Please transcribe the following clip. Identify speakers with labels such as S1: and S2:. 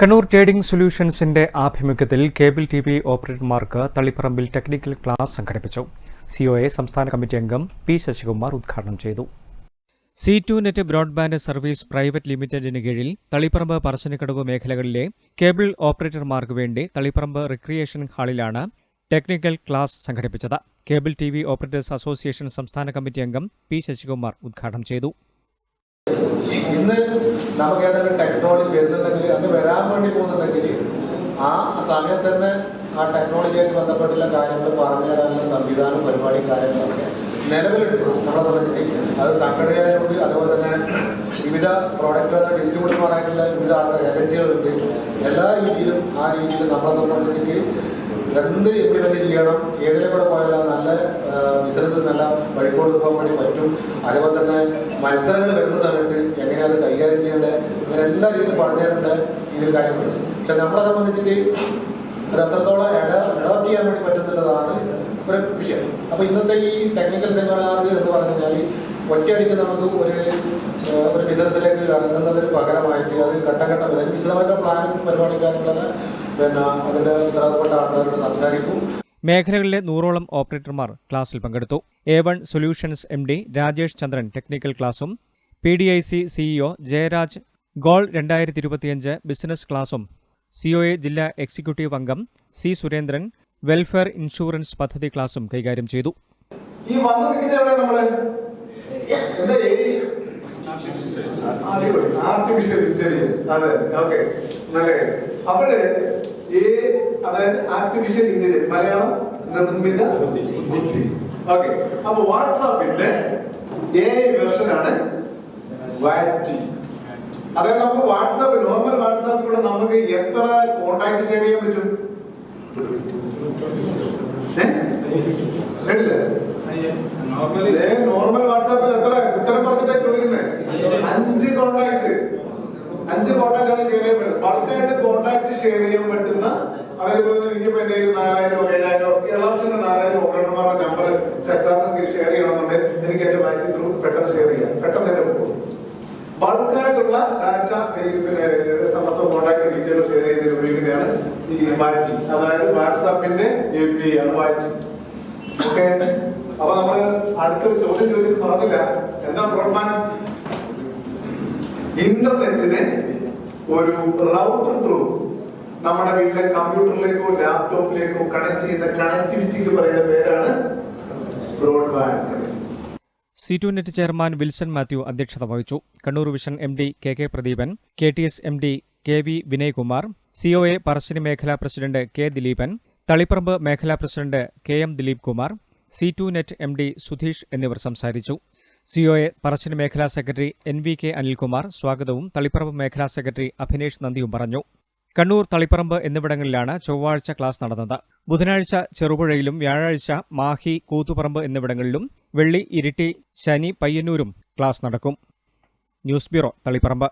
S1: Kannur trading സൊല്യൂഷൻസിന്റെ ആഭിമുഖ്യത്തിൽ cable T V ഓപ്പറേറ്റർമാർക്ക് തളിപ്പറമ്പിൽ ടെക്നിക്കൽ ക്ലാസ് സംഘടിപ്പിച്ചു. സിഒഎ സംസ്ഥാന കമ്മിറ്റി അംഗം പി ശശികുമാർ ഉദ്ഘാടനം ചെയ്തു. C two net broadband service private ലിമിറ്റഡിന് കീഴിൽ തളിപ്പറമ്പ് പറശ്ശിനിക്കടവ് മേഖലകളിലെ കേബിൾ ഓപ്പറേറ്റർമാർക്ക് വേണ്ടി തളിപ്പറമ്പ് റിക്രിയേഷൻ ഹാളിലാണ് ടെക്നിക്കൽ ക്ലാസ് സംഘടിപ്പിച്ചത്. Cable T V operators association സംസ്ഥാന കമ്മിറ്റി അംഗം പി ശശികുമാർ ഉദ്ഘാടനം ചെയ്തു.
S2: ഇന്ന് നമുക്ക് ഏതെങ്കിലും ടെക്നോളജി വരുന്നുണ്ടെങ്കിൽ അത് വരാൻ വേണ്ടി പോകുന്നുണ്ടെങ്കിൽ ആ സമയത്ത് തന്നെ ആ ടെക്നോളജിയായിട്ട് ബന്ധപ്പെട്ടുള്ള കാര്യങ്ങൾ പറഞ്ഞു തരാനുള്ള സംവിധാനം പരിപാടി കാര്യങ്ങളൊക്കെ നിലവിലുണ്ട് നമ്മളെ സംബന്ധിച്ചിട്ട് അത് സംഘടനയായതുകൊണ്ട് അതുപോലെ വിവിധ പ്രോഡക്റ്റുകളുടെ ഡിസ്ട്രിബ്യൂട്ടർമാരായിട്ടുള്ള വിവിധ ആൾക്കാർ ഏജൻസികളുണ്ട് എല്ലാ രീതിയിലും ആ രീതിയിൽ നമ്മളെ സംബന്ധിച്ചിട്ട് എന്ത് ഇംപ്ലിമെന്റ് ചെയ്യണം ഏതിലെ കൂടെ പോയാലും നല്ല ബിസിനസ് നല്ല വഴിക്കോട് പോകാൻ വേണ്ടി പറ്റും. അതേപോലെ തന്നെ മത്സരങ്ങൾ വരുന്ന സമയത്ത് എങ്ങനെയാണ് കൈകാര്യം ചെയ്യേണ്ടത് അങ്ങനെ എല്ലാ രീതിയിലും പറഞ്ഞു തരേണ്ട ഇതിൽ കാര്യങ്ങളുണ്ട്. പക്ഷെ നമ്മളെ സംബന്ധിച്ചിട്ട് അത് എത്രത്തോളം അഡോപ്റ്റ് ചെയ്യാൻ വേണ്ടി പറ്റുന്നുള്ളതാണ് ഒരു വിഷയം. അപ്പൊ ഇന്നത്തെ ഈ ടെക്നിക്കൽ സെമിനാർ എന്ന് പറഞ്ഞു കഴിഞ്ഞാൽ ഒറ്റയടിക്ക് നമുക്ക് ഒരു ഒരു ബിസിനസ്സിലേക്ക് ഇറങ്ങുന്നതിന് പകരമായിട്ട് അത് ഘട്ടഘട്ടം അതിന് വിശദമായിട്ട് പ്ലാനും പരിപാടിക്കാനുള്ളത് പിന്നെ അതിന്റെ ഉത്തരവാദപ്പെട്ട ആൾക്കാരോട് സംസാരിക്കും.
S1: മേഖലകളിലെ നൂറോളം ഓപ്പറേറ്റർമാർ ക്ലാസ്സിൽ പങ്കെടുത്തു. A one solutions M D Rajesh Chandran technical ക്ലാസും P D I C CEO Jayaraj goal രണ്ടായിരത്തി ഇരുപത്തിയഞ്ച് ബിസിനസ് ക്ലാസും സിഒഎ ജില്ലാ എക്സിക്യൂട്ടീവ് അംഗം സി സുരേന്ദ്രൻ വെൽഫെയർ ഇൻഷുറൻസ് പദ്ധതി ക്ലാസും കൈകാര്യം ചെയ്തു.
S3: ഈ വന്ന് ഏ അതായത് മലയാളം അതായത് നമുക്ക് വാട്സാപ്പ് നോർമൽ വാട്സാപ്പിലൂടെ നമുക്ക് എത്ര കോണ്ടാക്ട് ഷെയർ ചെയ്യാൻ പറ്റും? നോർമൽ വാട്സാപ്പിൽ എത്ര ഉത്തരം പറഞ്ഞിട്ടാ ചോദിക്കുന്നത് അഞ്ച് കോണ്ടാക്ട് അഞ്ച് കോണ്ടാക്ട് ആണ് ഷെയർ ചെയ്യാൻ പറ്റുന്നത്. ബൾക്കായിട്ട് കോണ്ടാക്ട് ഷെയർ ചെയ്യാൻ പറ്റുന്ന അതായത് എനിക്കിപ്പോ എന്റെ കയ്യിൽ നാലായിരം ഏഴായിരം എല്ലാവർക്കും നാലായിരം ഓപ്പറേറ്റർമാരുടെ നമ്പർ സെക്സാറിന് ഷെയർ ചെയ്യണമെന്നുണ്ടെങ്കിൽ എനിക്ക് എന്റെ ബാങ്ക് ത്രൂ പെട്ടെന്ന് ഷെയർ ചെയ്യാം. പെട്ടെന്ന് തന്നെ പോകും. ബൾക്കായിട്ടുള്ള ഡാറ്റ പിന്നെ സമസ്ത കോൺടാക്ട് ഡീറ്റെയിൽ ഷെയർ ചെയ്ത് ഉപയോഗിക്കുന്നതാണ് ഈ വാറ്റി അതായത് വാട്സാപ്പിന്റെ എ പി ആണ് വാച്ച് ഓക്കെ? അപ്പൊ നമ്മൾ അടുത്തൊരു ചോദ്യം ചോദിച്ചിട്ട് പറഞ്ഞില്ല. എന്താ ബ്രോഡ്ബാൻഡ് ഇന്റർനെറ്റിന് ഒരു റൗട്ടർ ത്രൂ നമ്മുടെ വീട്ടിലെ കമ്പ്യൂട്ടറിലേക്കോ ലാപ്ടോപ്പിലേക്കോ കണക്ട് ചെയ്യുന്ന കണക്ടിവിറ്റിക്ക് പറയുന്ന പേരാണ് broadband
S1: C two net chairman Wilson Mathew അധ്യക്ഷത വഹിച്ചു. Kannur vision M D K K Pradeepan K T S M D K V Vinaykumar COA Parassini മേഖലാ പ്രസിഡന്റ് കെ ദിലീപൻ തളിപ്പറമ്പ് മേഖലാ president K M Dileep Kumar C two net M D Sudheesh എന്നിവർ സംസാരിച്ചു. COA Parassini മേഖലാ secretary N V K Anilkumar സ്വാഗതവും തളിപ്പറമ്പ് മേഖലാ secretary Abhinesh നന്ദിയും പറഞ്ഞു. കണ്ണൂർ തളിപ്പറമ്പ് എന്നിവിടങ്ങളിലാണ് ചൊവ്വാഴ്ച ക്ലാസ് നടന്നത്. ബുധനാഴ്ച ചെറുപുഴയിലും വ്യാഴാഴ്ച മാഹി കൂത്തുപറമ്പ് എന്നിവിടങ്ങളിലും വെള്ളി ഇരിട്ടി ശനി പയ്യന്നൂരും ക്ലാസ് നടക്കും. News bureau Taliparamba.